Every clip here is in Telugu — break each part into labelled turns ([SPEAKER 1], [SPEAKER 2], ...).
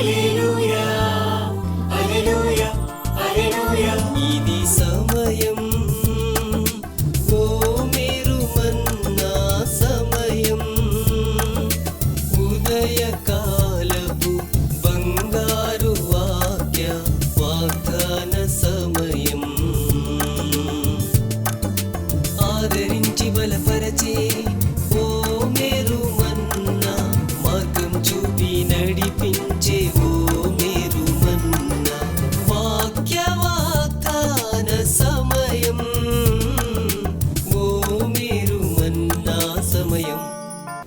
[SPEAKER 1] 一路。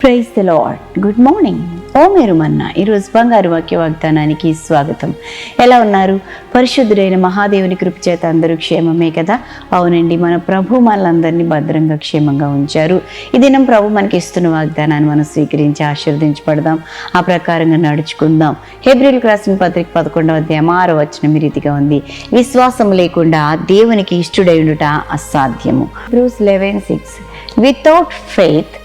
[SPEAKER 2] praise the Lord good morning ఓ మీరు మన్నా. ఈరోజు బంగారు వాక్య వాగ్దానానికి స్వాగతం. ఎలా ఉన్నారు? పరిశుద్ధుడైన మహాదేవుని కృప చేత అందరూ క్షేమమే కదా? అవునండి మన ప్రభు మనలందరినీ భద్రంగా క్షేమంగా ఉంచారు. ఈ దినం ప్రభు మనకి ఇస్తున్న వాగ్దానాన్ని మనం స్వీకరించి ఆశీర్వదించబడదాం. ఆ ప్రకారంగా నడుచుకుందాం. హెబ్రిల్ రాసిన పత్రిక పదకొండవ అధ్యాయం ఆరో వచ్చిన రీతిగా ఉంది. విశ్వాసం లేకుండా దేవునికి ఇష్టడై ఉండుట అసాధ్యము. Hebrews eleven six without faith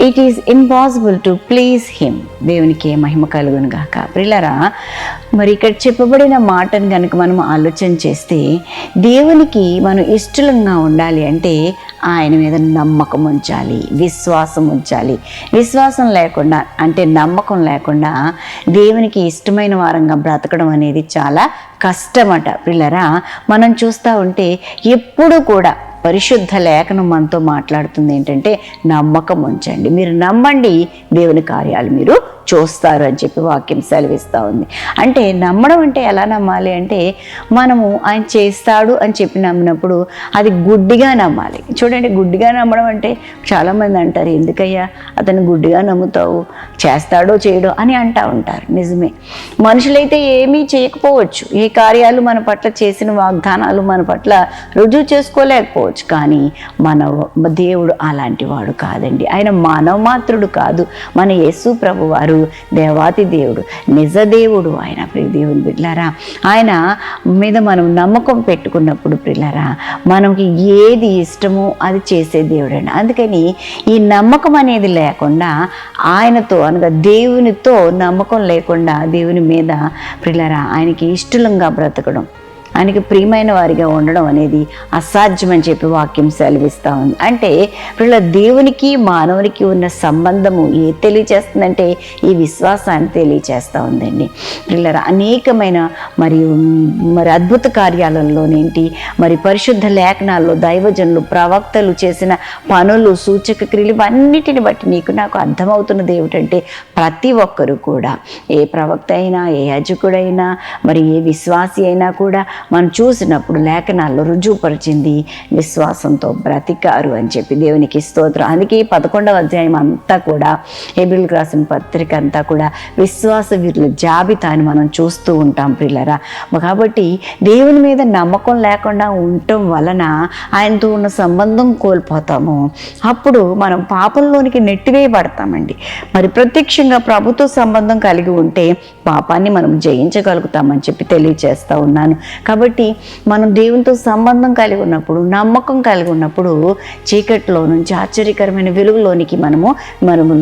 [SPEAKER 2] it is impossible to please him దేవునికి మహిమ కలుగును గాక. ప్రిల్లరా మరి ఇక్కడ చెప్పబడిన మాటను కనుక మనం ఆలోచన చేస్తే దేవునికి మనం ఇష్టలంగా ఉండాలి అంటే ఆయన మీద నమ్మకం ఉంచాలి విశ్వాసం ఉంచాలి. విశ్వాసం లేకుండా అంటే నమ్మకం లేకుండా దేవునికి ఇష్టమైన వారంగా బ్రతకడం అనేది చాలా కష్టమట. పిల్లరా మనం చూస్తూ ఉంటే ఎప్పుడు కూడా పరిశుద్ధ లేఖనం మనతో మాట్లాడుతుంది ఏంటంటే నమ్మకం ఉంచండి. మీరు నమ్మండి దేవుని కార్యాలు మీరు చూస్తారు అని చెప్పి వాక్యం సెలవిస్తూ ఉంది. అంటే నమ్మడం అంటే ఎలా నమ్మాలి అంటే మనము ఆయన చేస్తాడు అని చెప్పి నమ్మినప్పుడు అది గుడ్డిగా నమ్మాలి. చూడండి గుడ్డిగా నమ్మడం అంటే చాలామంది అంటారు ఎందుకయ్యా అతను గుడ్డిగా నమ్ముతావు? చేస్తాడో చేయడో? అని అంటూ ఉంటారు. నిజమే. మనుషులైతే ఏమీ చేయకపోవచ్చు. ఏ కార్యాలు మన పట్ల చేసిన వాగ్దానాలు మన పట్ల రుజువు చేసుకోలేకపోవచ్చు. కానీ మన దేవుడు అలాంటి వాడు కాదండి. ఆయన మానవ మాత్రుడు కాదు. మన యేసు ప్రభు వారు దేవాతి దేవుడు నిజ దేవుడు ఆయన దేవుని బిడ్లారా. ఆయన మీద మనం నమ్మకం పెట్టుకున్నప్పుడు పిల్లరా మనకి ఏది ఇష్టమో అది చేసే దేవుడు అండి అందుకని ఈ నమ్మకం అనేది లేకుండా ఆయనతో అనగా దేవునితో నమ్మకం లేకుండా దేవుని మీద పిల్లరా ఆయనకి ఇష్టలంగా బ్రతకడం. ఆయనకి ప్రియమైన వారిగా ఉండడం అనేది అసాధ్యమని చెప్పి వాక్యం సెలవిస్తూ ఉంది. అంటే వీళ్ళ దేవునికి మానవునికి ఉన్న సంబంధము ఏ తెలియచేస్తుందంటే ఈ విశ్వాసాన్ని తెలియచేస్తూ ఉందండి. వీళ్ళ అనేకమైన మరియు మరి అద్భుత కార్యాలలోనేంటి మరి పరిశుద్ధ లేఖనాల్లో దైవజనులు ప్రవక్తలు చేసిన పనులు సూచక క్రియలు ఇవన్నిటిని బట్టి నీకు నాకు అర్థమవుతున్నది ఏమిటంటే ప్రతి ఒక్కరూ కూడా. ఏ ప్రవక్త అయినా ఏ యాజకుడైనా మరి ఏ విశ్వాసి అయినా కూడా మనం చూసినప్పుడు లేఖనాల్లో రుజువుపరిచింది విశ్వాసంతో బ్రతికారు అని చెప్పి దేవునికి స్తోత్రం. అందుకే పదకొండవ అధ్యాయం అంతా కూడా ఏబిల్ రాసిన పత్రిక అంతా కూడా విశ్వాస వీరుల జాబితాని మనం చూస్తూ ఉంటాం పిల్లరా కాబట్టి దేవుని మీద నమ్మకం లేకుండా ఉండటం వలన ఆయనతో ఉన్న సంబంధం కోల్పోతాము. అప్పుడు మనం పాపంలోనికి నెట్టివేయబడతామండి. మరి ప్రత్యక్షంగా ప్రభుత్వ సంబంధం కలిగి ఉంటే పాపాన్ని మనం జయించగలుగుతామని చెప్పి తెలియజేస్తూ ఉన్నాను. కాబట్టి మనం దేవునితో సంబంధం కలిగి ఉన్నప్పుడు నమ్మకం కలిగి ఉన్నప్పుడు చీకట్లో నుంచి ఆశ్చర్యకరమైన వెలుగులోనికి మనము మనము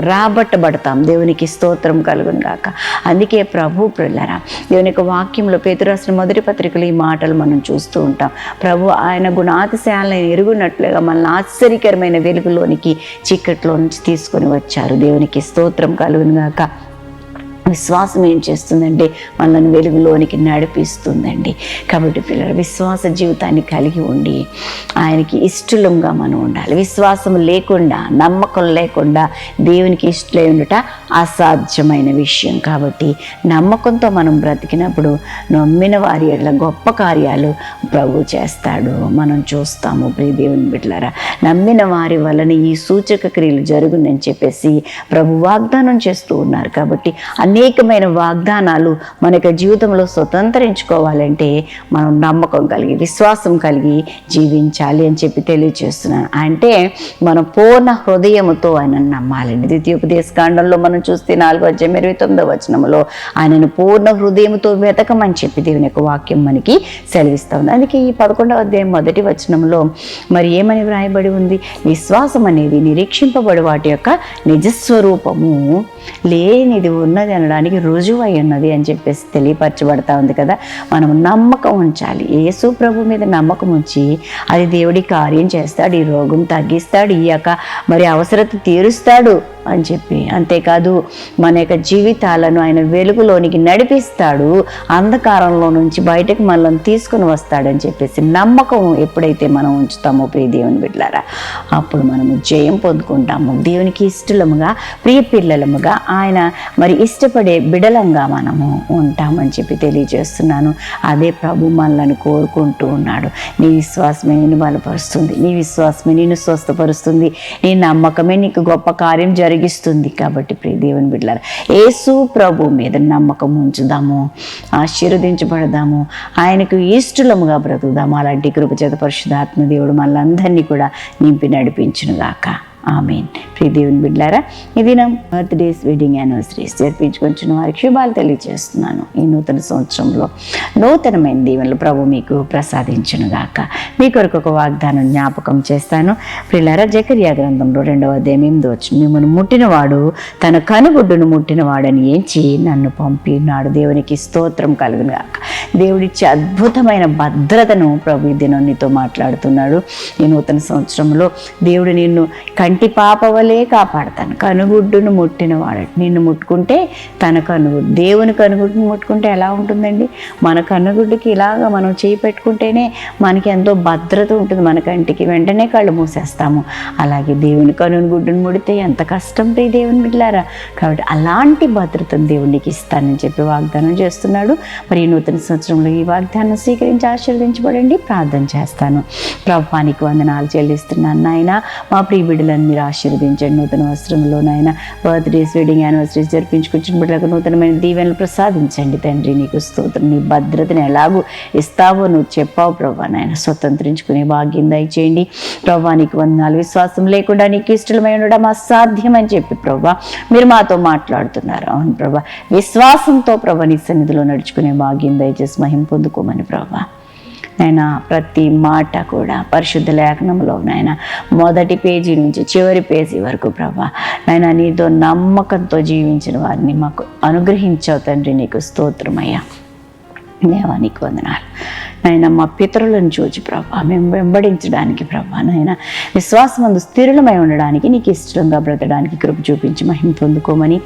[SPEAKER 2] రాబట్టబడతాం. దేవునికి స్తోత్రం కలుగును గాక. అందుకే ప్రభు ప్రిల్లరా దేవుని యొక్క వాక్యంలో పేతురాసిన మొదటి పత్రికలు ఈ మాటలు మనం చూస్తూ ఉంటాం. ప్రభు ఆయన గుణాతిశయాలను ఎరుగునట్లుగా మనల్ని ఆశ్చర్యకరమైన వెలుగులోనికి చీకట్లో నుంచి తీసుకొని వచ్చారు. దేవునికి స్తోత్రం కలుగును గాక. విశ్వాసం ఏం చేస్తుందంటే మనల్ని వెలుగులోనికి నడిపిస్తుందండి. కాబట్టి పిల్లలు విశ్వాస జీవితాన్ని కలిగి ఉండి ఆయనకి ఇష్టలంగా మనం ఉండాలి. విశ్వాసం లేకుండా నమ్మకం లేకుండా దేవునికి ఇష్టలై ఉండట అసాధ్యమైన విషయం. కాబట్టి నమ్మకంతో మనం బ్రతికినప్పుడు నమ్మిన వారి ఎడల గొప్ప కార్యాలు ప్రభు చేస్తాడు. మనం చూస్తాము ప్రియ దేవుని బిడ్డలారా. నమ్మిన వారి వలన ఈ సూచక క్రియలు జరుగునని చెప్పేసి ప్రభు వాగ్దానం చేస్తూ ఉన్నారు. కాబట్టి అన్ని అనేకమైన వాగ్దానాలు మన యొక్క జీవితంలో స్వతంత్రించుకోవాలంటే మనం నమ్మకం కలిగి విశ్వాసం కలిగి జీవించాలి అని చెప్పి తెలియజేస్తున్నాను. అంటే మనం పూర్ణ హృదయముతో ఆయన నమ్మాలండి. ద్వితీయోపదేశ కాండంలో మనం చూస్తే నాలుగు అధ్యాయం ఇరవై తొమ్మిదో వచనంలో ఆయనను పూర్ణ హృదయంతో వెతకమని చెప్పి దేవుని యొక్క వాక్యం మనకి సెలవిస్తూ ఉంది. అందుకే ఈ పదకొండవ అధ్యాయం మొదటి వచనంలో మరి ఏమని వ్రాయబడి ఉంది? విశ్వాసం అనేది నిరీక్షింపబడి వాటి యొక్క నిజస్వరూపము లేనిది ఉన్నది అనడానికి రుజువు అయి ఉన్నది అని చెప్పేసి తెలియపరచబడతా ఉంది కదా. మనం నమ్మకం ఉంచాలి. యేసు ప్రభు మీద నమ్మకం ఉంచి అది దేవుడి కార్యం చేస్తాడు. ఈ రోగం తగ్గిస్తాడు. ఈ యొక్క మరి అవసరత తీరుస్తాడు. అని చెప్పి. అంతేకాదు మన యొక్క జీవితాలను ఆయన వెలుగులోనికి నడిపిస్తాడు. అంధకారంలో నుంచి బయటకు మనల్ని తీసుకుని వస్తాడని చెప్పేసి నమ్మకం ఎప్పుడైతే మనం ఉంచుతామో ప్రియ దేవుని బిడ్డారా అప్పుడు మనము జయం పొందుకుంటాము. దేవునికి ఇష్టలముగా ప్రియ పిల్లలముగా ఆయన మరి ఇష్టపడే బిడలంగా మనము ఉంటామని చెప్పి తెలియజేస్తున్నాను. అదే ప్రభు మనల్ని కోరుకుంటూ ఉన్నాడు. నీ విశ్వాసమే నిన్ను బలపరుస్తుంది. నీ విశ్వాసమే నిన్ను స్వస్థపరుస్తుంది. నీ నమ్మకమే నీకు గొప్ప కార్యం కలిగిస్తుంది కాబట్టి ప్రియ దేవుని బిడ్డలారా యేసు ప్రభు మీద నమ్మకం ఉంచుదాము ఆశీర్వదించబడదాము ఆయనకు ఇష్టలముగా బ్రతుకుదాము. అలాంటి కృపచేత పరిశుధాత్మ దేవుడు మనందరినీ కూడా నింపి నడిపించునుగాక. ఆమెన్. ప్రియ దేవుని బిడ్డారా ఇది బర్త్డేస్ వెడ్డింగ్ యానివర్సరీస్ జరిపించుకొచ్చిన వారికి శుభాలు తెలియజేస్తున్నాను. ఈ నూతన సంవత్సరంలో నూతనమైన దీవెనలు ప్రభు మీకు ప్రసాదించునుగాక మీ కొరకు ఒక వాగ్దానం జ్ఞాపకం చేస్తాను. ప్రిలారా జకర్యా గ్రంథంలో రెండవ అధ్యాయం ఎనిమిది వచ్చి మిమ్మల్ని ముట్టినవాడు తన కనుగుడ్డును ముట్టినవాడని ఏంచి నన్ను పంపినాడు. దేవునికి స్తోత్రం కలుగునుగాక దేవుడిచ్చే అద్భుతమైన భద్రతను ప్రభు దినం నీతో మాట్లాడుతున్నాడు. ఈ నూతన సంవత్సరంలో దేవుడు నిన్ను కంటి పాప వలే కాపాడతాను. కనుగుడ్డును ముట్టినవాడు. నిన్ను ముట్టుకుంటే తన కనుగుడ్డు దేవుని కనుగుడ్డును ముట్టుకుంటే ఎలా ఉంటుందండి? మన కనుగుడ్డుకి ఇలాగ మనం చేయి పెట్టుకుంటేనే మనకి ఎంతో భద్రత ఉంటుంది. మన కంటికి వెంటనే కళ్ళు మూసేస్తాము. అలాగే దేవుని కనుగుడ్డును ముడితే ఎంత కష్టం ప్రియ దేవుని బిడ్డారా కాబట్టి అలాంటి భద్రతను దేవునికి ఇస్తానని చెప్పి వాగ్దానం చేస్తున్నాడు. మరి ఈ నూతన సంవత్సరంలో ఈ వాగ్దానం స్వీకరించి ఆశీర్వదించబడండి. ప్రార్థన చేస్తాను. ప్రభానికి వందనాలు చెల్లిస్తున్నాను నాయన. మా ప్రియ బిడ్డలను మీరు ఆశీర్వదించండి. నూతన వస్త్రంలో నాయన. బర్త్డేస్ వెడ్డింగ్ యానివర్సరీస్ జరిపించుకొచ్చిన బిడ్డలకు నూతనమైన దీవెనలు ప్రసాదించండి తండ్రి. నీకు స్తోత్రం నీ భద్రతను ఎలాగూ ఇస్తావో నువ్వు చెప్పావు ప్రభా నాయన. స్వతంత్రించుకునే భాగ్యం దయచేయండి. ప్రభా నీకు వందనాలు. విశ్వాసం లేకుండా నీకు ఇష్టమై ఉండడం అసాధ్యం అని చెప్పి ప్రభా మీరు మాతో మాట్లాడుతున్నారు. అవును ప్రభా. విశ్వాసంతో ప్రభా నీ సన్నిధిలో నడుచుకునే భాగ్యం దయచేసి మహిం పొందుకోమని ప్రభా. నాయన ప్రతి మాట కూడా పరిశుద్ధ లేఖనంలో నాయన మొదటి పేజీ నుంచి చివరి పేజీ వరకు ప్రభా. నాయన నీతో నమ్మకంతో జీవించిన వారిని మాకు అనుగ్రహించావు తండ్రి నీకు స్తోత్రమయ్యా దేవా నీకు వందనాలు. నాయన మా పితరులను చూచి ప్రభా మేము వెంబడించడానికి ప్రభా నాయన విశ్వాసమందు స్థిరులమై ఉండడానికి నీకు ఇష్టంగా బ్రతడానికి కృప చూపించి మహిమ పొందుకోమని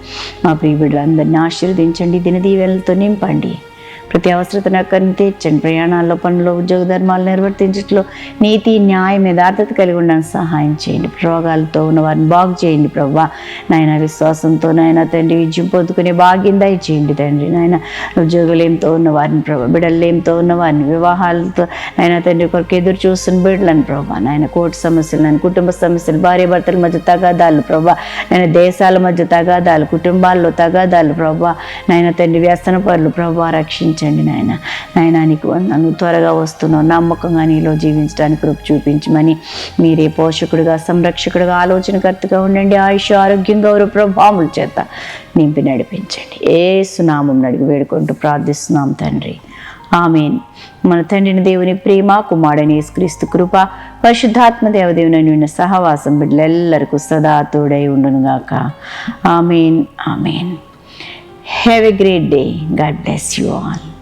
[SPEAKER 2] మా ప్రియ బిడ్డలందరినీ ఆశీర్వదించండి. దినదీవెలతో నింపండి. ప్రతి అవసరతను అక్కడిని తీర్చండి ప్రయాణాల్లో పనులు ఉద్యోగ ధర్మాలు నిర్వర్తించట్లో నీతి న్యాయం యథార్థత కలిగి ఉండడానికి సహాయం చేయండి. రోగాలతో ఉన్న వారిని బాగు చేయండి ప్రభా నాయన విశ్వాసంతో నాయన తండ్రి విజయం పొందుకునే భాగ్యం దయచేయండి తండ్రి. నాయన ఉద్యోగులేంతో ఉన్న వారిని ప్రభా బిడ్డలేంతో ఉన్న వారిని వివాహాలతో నాయన తండ్రి కొరకు ఎదురు చూస్తున్న బిడ్డలను ప్రభా నాయన కోర్టు సమస్యలు నాయన కుటుంబ సమస్యలు భార్య భర్తల మధ్య తగాదాలు ప్రభా నాయన దేశాల మధ్య తగాదాలు కుటుంబాల్లో తగాదాలు ప్రభా నాయన తండ్రి వ్యసన పనులు ప్రభా రక్షించండి. నాయన. నాయన నీకు వందనాలు. త్వరగా వస్తున్నావు నమ్మకంగా నీలో జీవించడానికి కృప చూపించమని మీరే పోషకుడిగా సంరక్షకుడిగా ఆలోచనకర్తగా ఉండండి. ఆయుష్ ఆరోగ్యం గౌరవ ప్రభావముల చేత నింపి నడిపించండి. ఏ సునామం అడిగి వేడుకుంటూ ప్రార్థిస్తున్నాం తండ్రి. ఆమెన్. మన తండ్రిని దేవుని ప్రేమ కుమారుడని క్రీస్తు కృప పరిశుద్ధాత్మ దేవదేవుని నిన్న సహవాసం బిడ్డలెల్లరికూ సదా తోడై ఉండునుగాక. Amen. Amen. Have a great day God bless you all